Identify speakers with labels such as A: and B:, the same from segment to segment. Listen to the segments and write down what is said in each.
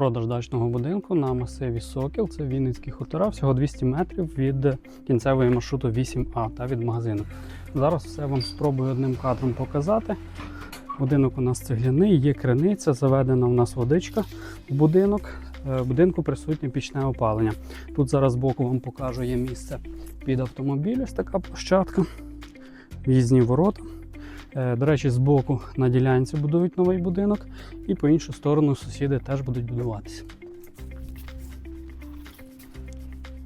A: Продаж дачного будинку на масиві Сокіл. Це Вінницькі хутора, всього 200 метрів від кінцевої маршруту 8А та від магазину. Зараз все вам спробую одним кадром показати. Будинок у нас цегляний, є криниця, заведена у нас водичка в будинок. Е, В будинку присутнє пічне опалення. Тут зараз збоку вам покажу є місце під автомобіль, ось така площадка, в'їзні ворота. Е, До речі, збоку на ділянці будують новий будинок, і по іншу сторону сусіди теж будуть будуватися.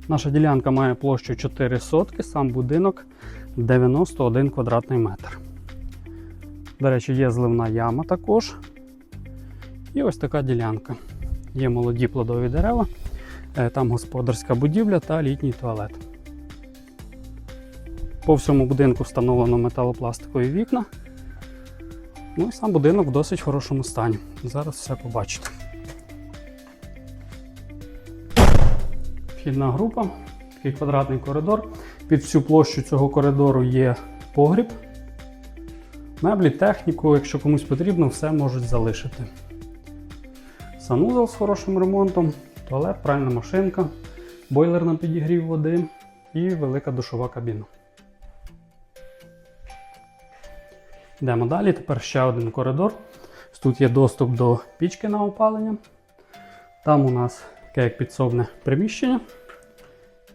A: Наша ділянка має площу 4 сотки, сам будинок 91 квадратний метр. До речі, є зливна яма також. І ось така ділянка. Є молоді плодові дерева, е, там господарська будівля та літній туалет. По всьому будинку встановлено металопластикові вікна. Ну і сам будинок в досить хорошому стані. Зараз все побачите. Вхідна група, такий квадратний коридор. Під всю площу цього коридору є погріб. Меблі, техніку, якщо комусь потрібно, все можуть залишити. Санузел з хорошим ремонтом, туалет, пральна машинка, бойлер на підігрів води і велика душова кабіна. Йдемо далі. Тепер ще один коридор. Тут є доступ до пічки на опалення. Там у нас таке як підсобне приміщення.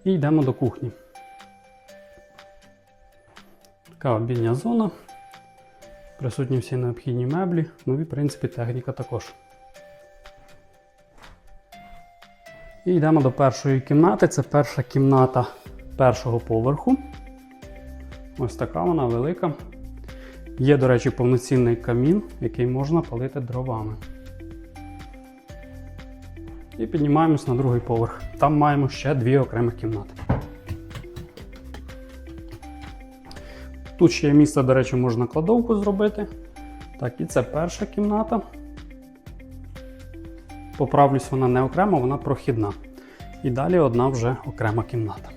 A: І йдемо до кухні. Така обідня зона. Присутні всі необхідні меблі, ну і в принципі техніка також. І йдемо до першої кімнати. Це перша кімната першого поверху. Ось така вона велика. Є, до речі, повноцінний камін, який можна палити дровами. І піднімаємось на другий поверх. Там маємо ще дві окремих кімнати. Тут ще є місце, до речі, можна кладовку зробити. Так, і це перша кімната. Поправлюсь, вона не окрема, вона прохідна. І далі одна вже окрема кімната.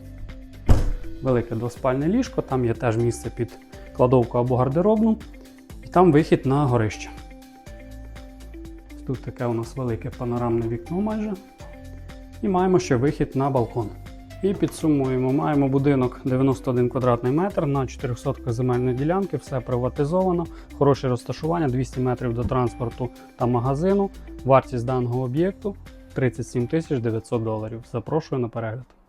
A: Велике двоспальне ліжко, там є теж місце під кладовку або гардеробну, і там вихід на горище. Тут таке у нас велике панорамне вікно майже. І маємо ще вихід на балкон. І підсумуємо, маємо будинок 91 квадратний метр на 400 земельної ділянки, все приватизовано, хороше розташування, 200 метрів до транспорту та магазину. Вартість даного об'єкту 37 900 доларів. Запрошую на перегляд.